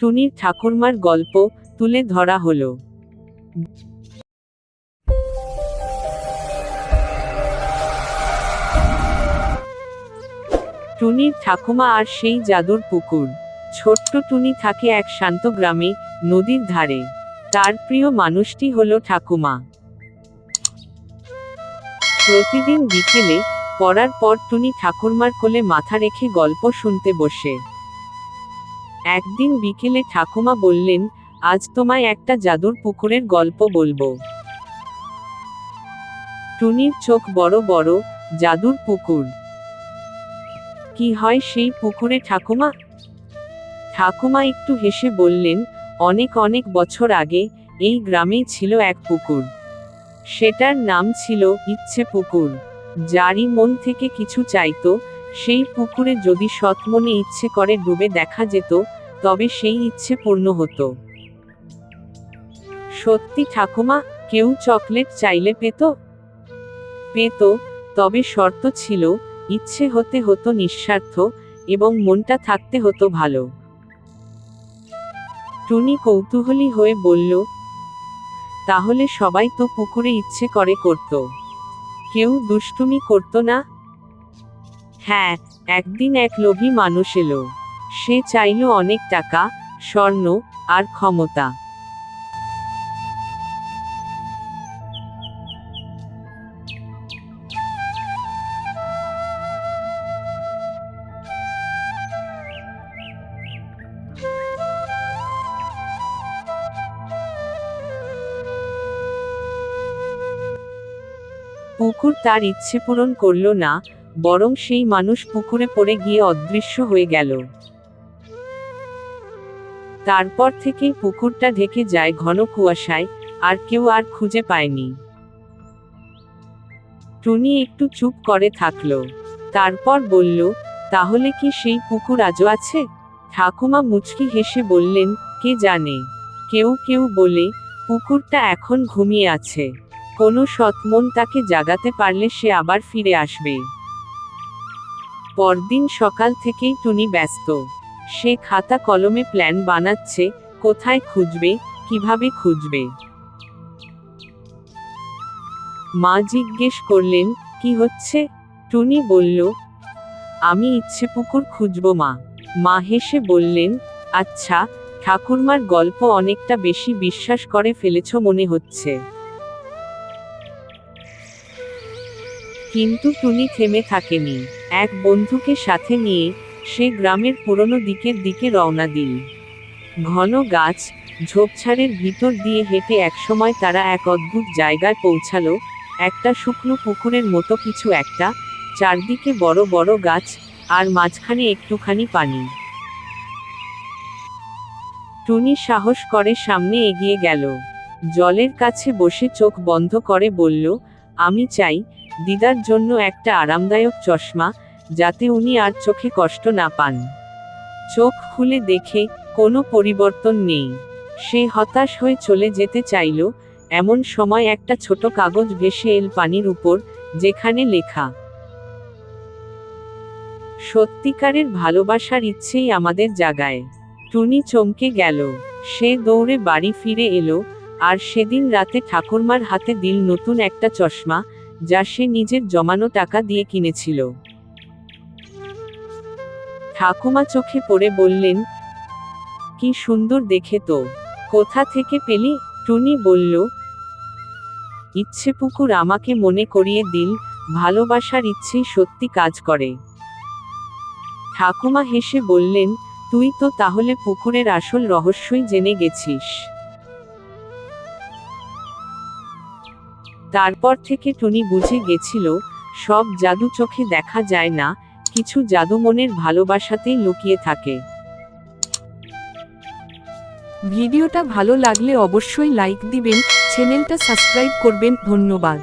টুনির ঠাকুরমার গল্প তুলে ধরা হলো। টুনির ঠাকুমা আর সেই জাদুর পুকুর। ছোট্ট টুনি থাকে এক শান্ত গ্রামে, নদীর ধারে। তার প্রিয় মানুষটি হল ঠাকুমা। প্রতিদিন বিকেলে পড়ার পর টুনি ঠাকুরমার কোলে মাথা রেখে গল্প শুনতে বসে। একদিন বিকেলে ঠাকুমা বললেন, আজ তোমায় একটা জাদুর পুকুরের গল্প বলব। টুনির চোখ বড় বড়, জাদুর পুকুর? কি হয় সেই পুকুরে ঠাকুমা? ঠাকুমা একটু হেসে বললেন, অনেক অনেক বছর আগে এই গ্রামেই ছিল এক পুকুর। সেটার নাম ছিল ইচ্ছে পুকুর। যারই মন থেকে কিছু চাইতো, সেই পুকুরে যদি সৎ মনে ইচ্ছে করে ডুবে দেখা যেত তবে সেই ইচ্ছে পূর্ণ হতো। সত্যি ঠাকুমা, কেউ চকলেট চাইলে পেত? পেত, তবে শর্ত ছিল, ইচ্ছে হতে হতো নিঃস্বার্থ এবং মনটা থাকতে হতো ভালো। টুনি কৌতূহলী হয়ে বলল, তাহলে সবাই তো পুকুরে ইচ্ছে করে করত। কেউ দুষ্টুমি করত না? হ্যাঁ একদিন এক লোভী মানুষ এলো। সে চাইল অনেক টাকা, স্বর্ণ, আর ক্ষমতা। পুকুর তার ইচ্ছে পূরণ করল না, বরং সেই মানুষ পুকুরে পড়ে গিয়ে অদৃশ্য হয়ে গেল। তারপর থেকেই পুকুরটা ঢেকে যায় ঘন কুয়াশায়, আর কেউ আর খুঁজে পায়নি। টুনি একটু চুপ করে থাকল। তারপর বলল, তাহলে কি সেই পুকুর আজও আছে? ঠাকুমা মুচকি হেসে বললেন, কে জানে? কেউ কেউ বলে, পুকুরটা এখন ঘুমিয়ে আছে। কোনো সৎমন তাকে জাগাতে পারলে সে আবার ফিরে আসবে। পরদিন সকাল থেকেই টুনি ব্যস্ত। সে খাতা কলমে প্ল্যান বানাচ্ছে, কোথায় খুঁজবে, কীভাবে খুঁজবে? মা জিজ্ঞেস করলেন, কি হচ্ছে? টুনি বলল, আমি ইচ্ছে পুকুর খুঁজব মা। মা হেসে বললেন আচ্ছা ঠাকুরমার গল্প অনেকটা বেশি বিশ্বাস করে ফেলেছ মনে হচ্ছে। কিন্তু টুনি থেমে থাকেনি। এক বন্ধুকে সাথে নিয়ে সে গ্রামের পুরনো দিকের দিকে রওনা দিল। ঘন গাছ, ঝোপঝাড়ের ভিতর দিয়ে হেঁটে একসময় তারা এক অদ্ভুত জায়গায় পৌঁছালো, একটা শুকনো পুকুরের মতো কিছু একটা, চারদিকে বড় বড় গাছ, আর মাঝখানে একটুখানি পানি। টুনি সাহস করে সামনে এগিয়ে গেল। জলের কাছে বসে চোখ বন্ধ করে বলল, আমি চাই, দিদার জন্য একটা আরামদায়ক চশমা যাতে উনি আর চোখে কষ্ট না পান। চোখ খুলে দেখে, কোনো পরিবর্তন নেই। সে হতাশ হয়ে চলে যেতে চাইল, এমন সময় একটা ছোট কাগজ ভেসে এল পানির উপর, যেখানে লেখা, সত্যিকারের ভালোবাসার ইচ্ছেই আমাদের জাগায়। টুনি চমকে গেল। সে দৌড়ে বাড়ি ফিরে এলো, আর সেদিন রাতে ঠাকুরমার হাতে দিল নতুন একটা চশমা, যা সে নিজের জমানো টাকা দিয়ে কিনেছিল। ঠাকুমা চোখে পড়ে বললেন, কি সুন্দর দেখে তো। কোথা থেকে পেলি? টুনি বলল ইচ্ছে পুকুর আমাকে মনে করিয়ে দিল, ভালোবাসার ইচ্ছেই সত্যি কাজ করে। ঠাকুমা হেসে বললেন, তুই তো তাহলে পুকুরের আসল রহস্যই জেনে গেছিস। তারপর থেকে টুনি বুঝে গেছিল, সব জাদু চোখে দেখা যায় না কিছু জাদু মনের ভালোবাসাতেই লুকিয়ে থাকে। ভিডিওটা ভালো লাগলে অবশ্যই লাইক দিবেন, চ্যানেলটা সাবস্ক্রাইব করবেন, ধন্যবাদ।